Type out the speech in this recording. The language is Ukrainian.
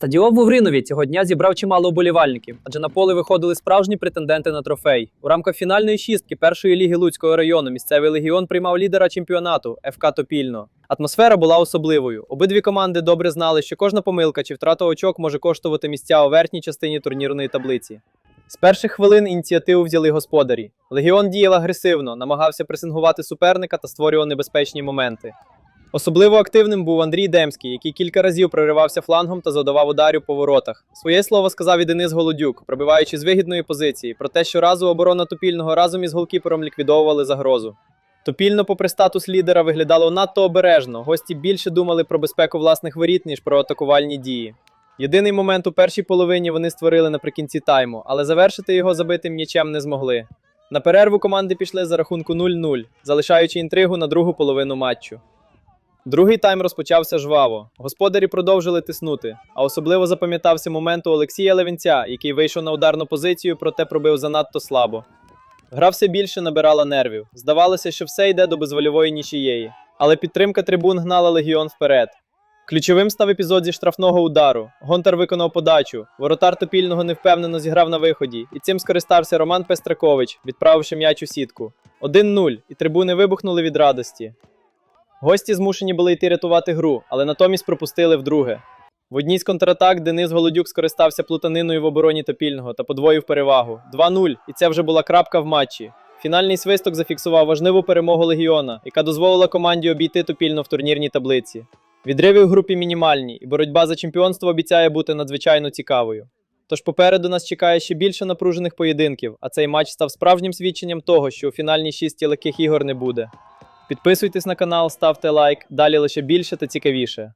Стадіон в цього дня зібрав чимало вболівальників, адже на поле виходили справжні претенденти на трофей. У рамках фінальної шістки першої ліги Луцького району місцевий легіон приймав лідера чемпіонату ФК Топільно. Атмосфера була особливою. Обидві команди добре знали, що кожна помилка чи втрата очок може коштувати місця у верхній частині турнірної таблиці. З перших хвилин ініціативу взяли господарі. Легіон діяв агресивно, намагався пресингувати суперника та створював небезпечні моменти. Особливо активним був Андрій Демський, який кілька разів проривався флангом та задавав ударів по воротах. Своє слово сказав і Денис Голодюк, пробиваючи з вигідної позиції, про те, що разу оборона Топільного разом із голкіпером ліквідовували загрозу. Топільно, попри статус лідера, виглядало надто обережно. Гості більше думали про безпеку власних воріт, ніж про атакувальні дії. Єдиний момент у першій половині вони створили наприкінці тайму, але завершити його забитим м'ячем не змогли. На перерву команди пішли за рахунку 0-0, залишаючи інтригу на другу половину матчу. Другий тайм розпочався жваво. Господарі продовжили тиснути, а особливо запам'ятався момент у Олексія Левенця, який вийшов на ударну позицію, проте пробив занадто слабо. Гра все більше набирала нервів. Здавалося, що все йде до безвольової нічиєї. Але підтримка трибун гнала легіон вперед. Ключовим став епізод зі штрафного удару. Гонтар виконав подачу. Воротар топільного невпевнено зіграв на виході, і цим скористався Роман Пестракович, відправивши м'яч у сітку. 1-0, і трибуни вибухнули від радості. Гості змушені були йти рятувати гру, але натомість пропустили вдруге. В одній з контратак Денис Голодюк скористався плутаниною в обороні Топільного та подвоїв перевагу 2-0, і це вже була крапка в матчі. Фінальний свисток зафіксував важливу перемогу легіона, яка дозволила команді обійти Топільно в турнірній таблиці. Відриви в групі мінімальні, і боротьба за чемпіонство обіцяє бути надзвичайно цікавою. Тож попереду нас чекає ще більше напружених поєдинків, а цей матч став справжнім свідченням того, що у фінальній шісті легких ігор не буде. Підписуйтесь на канал, ставте лайк, далі лише більше та цікавіше.